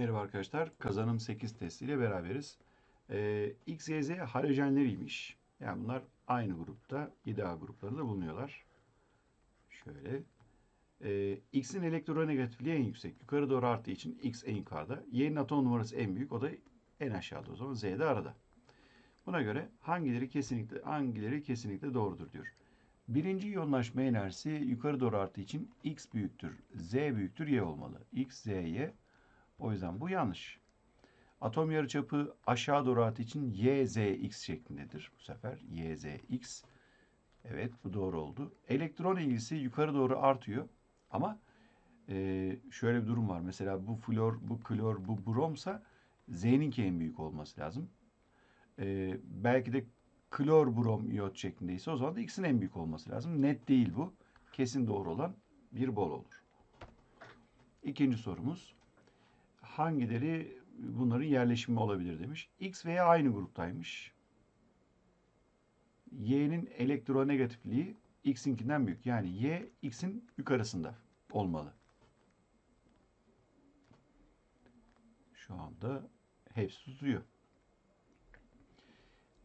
Merhaba arkadaşlar. Kazanım 8 testiyle beraberiz. Ee, X, Y, Z halojenleriymiş. Yani bunlar aynı grupta, 7A gruplarında bulunuyorlar. Şöyle. Ee, X'in elektronegatifliği en yüksek. Yukarı doğru arttığı için X en yukarıda. Y'nin atom numarası en büyük. O da en aşağıda o zaman. Z de arada. Buna göre hangileri kesinlikle hangileri kesinlikle doğrudur diyor. Birinci iyonlaşma enerjisi yukarı doğru arttığı için X büyüktür, Z büyüktür, Y olmalı. X, Z, Y o yüzden bu yanlış. Atom yarıçapı aşağı doğru arttığı için Y, Z, X şeklindedir bu sefer. Y, Z, X. Evet bu doğru oldu. Elektron ilgisi yukarı doğru artıyor. Ama e, şöyle bir durum var. Mesela bu flor, bu klor, bu bromsa Z'ninki en büyük olması lazım. E, belki de klor brom iot şeklindeyse o zaman da X'in en büyük olması lazım. Net değil bu. Kesin doğru olan bir bol olur. İkinci sorumuz hangileri bunların yerleşimi olabilir demiş. X ve Y aynı gruptaymış. Y'nin elektronegatifliği X'inkinden büyük. Yani Y X'in yukarısında olmalı. Şu anda hepsi tutuyor.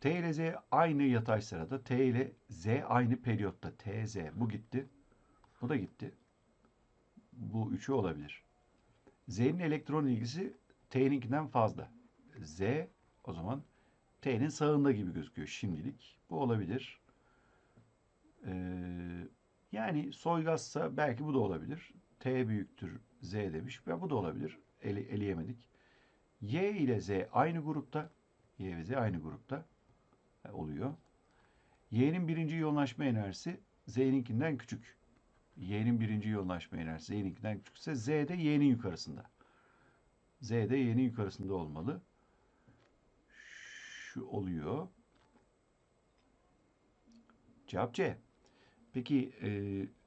T ile Z aynı yatay sırada. T ile Z aynı periyotta. T, Z. Bu gitti. Bu da gitti. Bu üçü olabilir. Z'nin elektron ilgisi T'ninkinden fazla. Z o zaman T'nin sağında gibi gözüküyor şimdilik. Bu olabilir. Ee, yani soygazsa belki bu da olabilir. T büyüktür Z demiş. Ve bu da olabilir. Ele, eleyemedik. Y ile Z aynı grupta. Y ve Z aynı grupta oluyor. Y'nin birinci yoğunlaşma enerjisi Z'ninkinden küçük. Y'nin birinci yoğunlaşma enerjisi Z'ninkinden küçükse Z de Y'nin yukarısında. Z de Y'nin yukarısında olmalı. Şu oluyor. Cevap C. Peki e,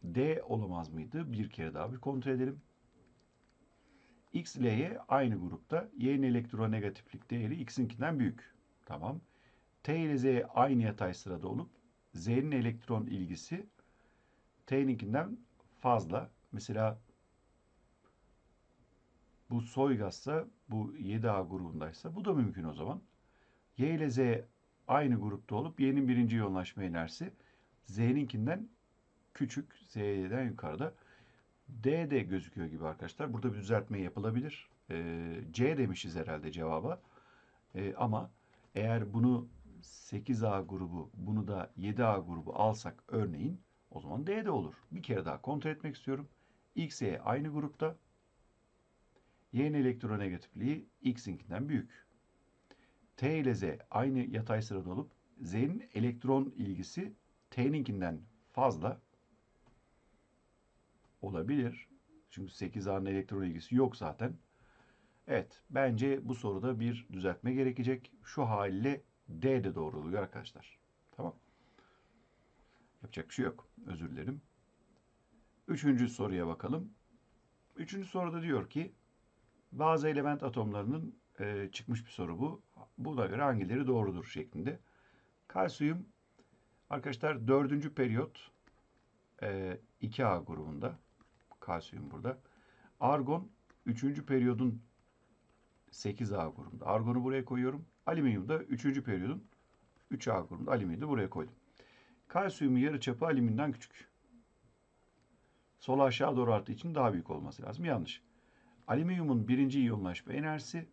D olamaz mıydı? Bir kere daha bir kontrol edelim. X ile Y aynı grupta. Y'nin elektronegatiflik değeri X'inkinden büyük. Tamam. T ile Z aynı yatay sırada olup Z'nin elektron ilgisi T'ninkinden fazla. Mesela bu soy gazsa, bu 7A grubundaysa bu da mümkün o zaman. Y ile Z aynı grupta olup Y'nin birinci yoğunlaşma enerjisi Z'ninkinden küçük, Z'den yukarıda. D de gözüküyor gibi arkadaşlar. Burada bir düzeltme yapılabilir. Ee, C demişiz herhalde cevaba. Ee, ama eğer bunu 8A grubu, bunu da 7A grubu alsak örneğin o zaman D de olur. Bir kere daha kontrol etmek istiyorum. X, Y aynı grupta. Y'nin elektronegatifliği X'inkinden büyük. T ile Z aynı yatay sırada olup Z'nin elektron ilgisi T'ninkinden fazla olabilir. Çünkü 8A'nın elektron ilgisi yok zaten. Evet, bence bu soruda bir düzeltme gerekecek. Şu haliyle D de doğru oluyor arkadaşlar. Tamam. Yapacak bir şey yok. Özür dilerim. Üçüncü soruya bakalım. Üçüncü soruda diyor ki bazı element atomlarının e, çıkmış bir soru bu. Buna göre hangileri doğrudur şeklinde. Kalsiyum arkadaşlar dördüncü periyot e, 2A grubunda. Kalsiyum burada. Argon üçüncü periyodun 8A grubunda. Argonu buraya koyuyorum. Alüminyum da 3. periyodun 3A grubunda. Alüminyum da buraya koydum. Kalsiyumun yarıçapı alüminyumdan küçük. Sola aşağı doğru arttığı için daha büyük olması lazım. Yanlış. Alüminyumun birinci iyonlaşma enerjisi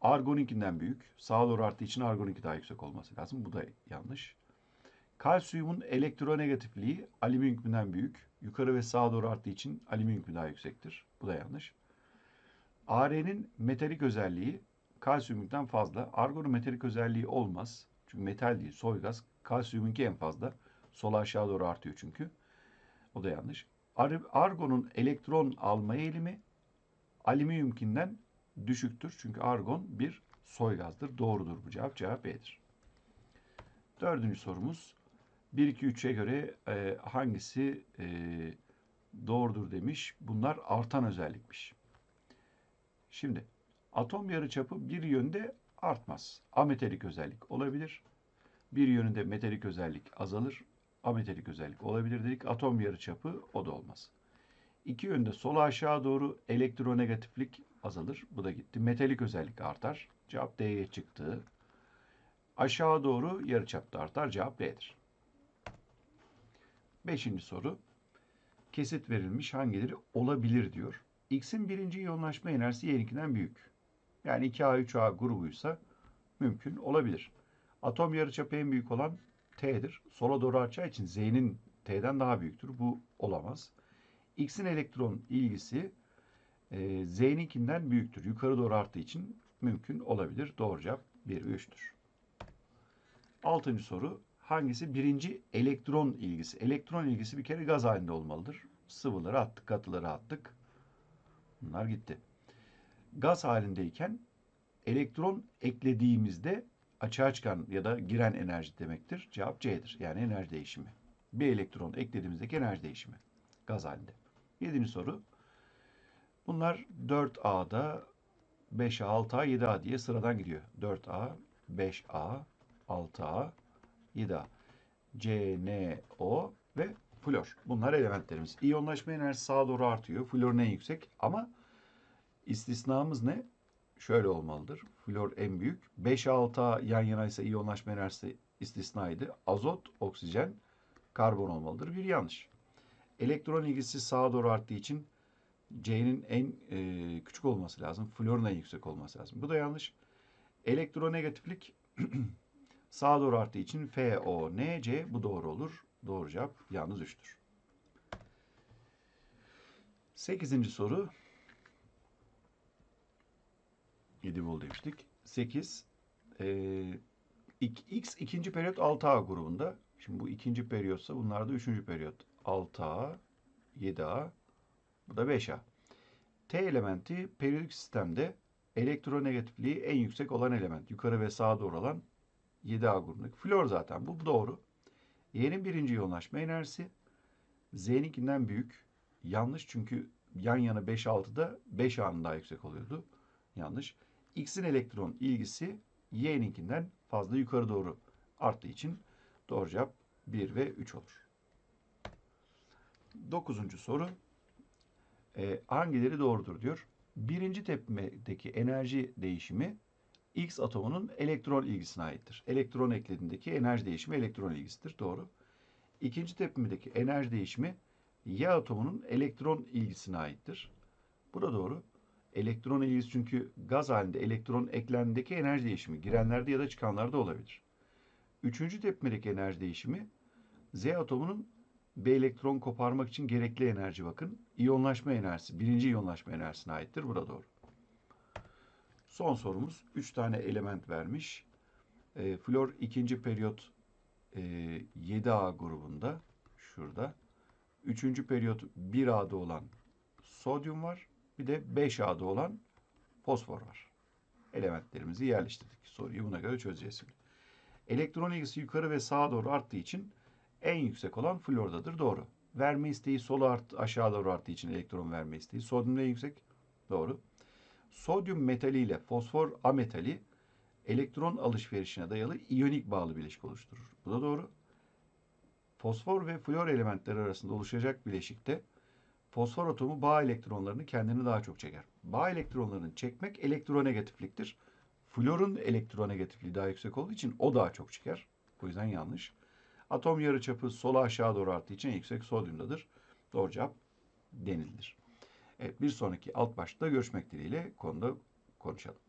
argoninkinden büyük. Sağa doğru arttığı için argoninki daha yüksek olması lazım. Bu da yanlış. Kalsiyumun elektronegatifliği alüminyumdan büyük. Yukarı ve sağa doğru arttığı için alüminyum daha yüksektir. Bu da yanlış. AR'nin metalik özelliği kalsiyumdan fazla. Argonun metalik özelliği olmaz. Çünkü metal değil, soy gaz. Kalsiyumunki en fazla. Sola aşağı doğru artıyor çünkü. O da yanlış. Ar argonun elektron alma eğilimi alüminyumkinden düşüktür. Çünkü argon bir soy gazdır. Doğrudur bu cevap. Cevap B'dir. Dördüncü sorumuz. 1, 2, 3'e göre e, hangisi e, doğrudur demiş. Bunlar artan özellikmiş. Şimdi atom yarıçapı bir yönde artmaz. Ametalik özellik olabilir. Bir yönünde metalik özellik azalır. Ametalik özellik olabilir dedik. Atom yarıçapı o da olmaz. İki yönde sola aşağı doğru elektronegatiflik azalır. Bu da gitti. Metalik özellik artar. Cevap D'ye çıktı. Aşağı doğru yarıçapta artar. Cevap B'dir. Beşinci soru. Kesit verilmiş hangileri olabilir diyor. X'in birinci iyonlaşma enerjisi Y'ninkinden büyük. Yani 2A3A grubuysa mümkün olabilir. Atom yarıçapı en büyük olan T'dir. Sola doğru artacağı için Z'nin T'den daha büyüktür. Bu olamaz. X'in elektron ilgisi e, Z'ninkinden büyüktür. Yukarı doğru arttığı için mümkün olabilir. Doğru cevap 1 ve 3'tür. Altıncı soru. Hangisi birinci elektron ilgisi? Elektron ilgisi bir kere gaz halinde olmalıdır. Sıvıları attık, katıları attık. Bunlar gitti. Gaz halindeyken elektron eklediğimizde açığa çıkan ya da giren enerji demektir. Cevap C'dir. Yani enerji değişimi. Bir elektron eklediğimizdeki enerji değişimi. Gaz halinde. Yedinci soru. Bunlar 4A'da 5A, 6A, 7A diye sıradan gidiyor. 4A, 5A, 6A, 7A. C, N, O ve flor. Bunlar elementlerimiz. İyonlaşma enerjisi sağa doğru artıyor. Florun en yüksek ama istisnamız ne? Şöyle olmalıdır. Flor en büyük. 5-6A yan yanaysa iyonlaşma enerjisi istisnaydı. Azot, oksijen, karbon olmalıdır. Bir yanlış. Elektron ilgisi sağa doğru arttığı için C'nin en e, küçük olması lazım. Florun en yüksek olması lazım. Bu da yanlış. Elektronegatiflik sağa doğru arttığı için F, O, N, C bu doğru olur. Doğru cevap yalnız 3'tür. Sekizinci soru. 7 bul demiştik. 8. Ee, X ikinci periyot 6A grubunda. Şimdi bu ikinci periyotsa bunlar da üçüncü periyot. 6A, 7A, bu da 5A. T elementi periyodik sistemde elektronegatifliği en yüksek olan element. Yukarı ve sağa doğru olan 7A grubundaki. Flor zaten bu doğru. Y'nin birinci yoğunlaşma enerjisi Z'ninkinden büyük. Yanlış çünkü yan yana 5-6'da 5A'nın daha yüksek oluyordu. Yanlış. X'in elektron ilgisi Y'ninkinden fazla yukarı doğru arttığı için doğru cevap 1 ve 3 olur. Dokuzuncu soru. E, hangileri doğrudur diyor. Birinci tepmedeki enerji değişimi X atomunun elektron ilgisine aittir. Elektron eklediğindeki enerji değişimi elektron ilgisidir. Doğru. İkinci tepmedeki enerji değişimi Y atomunun elektron ilgisine aittir. Bu da doğru. Elektron ilgisi çünkü gaz halinde elektron eklendiğindeki enerji değişimi girenlerde ya da çıkanlarda olabilir. Üçüncü tepmedeki enerji değişimi Z atomunun B elektron koparmak için gerekli enerji bakın. İyonlaşma enerjisi, birinci iyonlaşma enerjisine aittir. Bu da doğru. Son sorumuz. Üç tane element vermiş. E, flor ikinci periyot e, 7A grubunda. Şurada. Üçüncü periyot 1A'da olan sodyum var. Bir de 5A'da olan fosfor var. Elementlerimizi yerleştirdik. Soruyu buna göre çözeceğiz şimdi. Elektron ilgisi yukarı ve sağa doğru arttığı için en yüksek olan flordadır. Doğru. Verme isteği sola art, aşağı doğru arttığı için elektron verme isteği. Sodyum en yüksek. Doğru. Sodyum metali ile fosfor ametali elektron alışverişine dayalı iyonik bağlı bileşik oluşturur. Bu da doğru. Fosfor ve flor elementleri arasında oluşacak bileşikte fosfor atomu bağ elektronlarını kendini daha çok çeker. Bağ elektronlarını çekmek elektronegatifliktir. Florun elektronegatifliği daha yüksek olduğu için o daha çok çeker. Bu yüzden yanlış. Atom yarıçapı sola aşağı doğru arttığı için yüksek sodyumdadır. Doğru cevap denildir. Evet bir sonraki alt başlıkta görüşmek dileğiyle konuda konuşalım.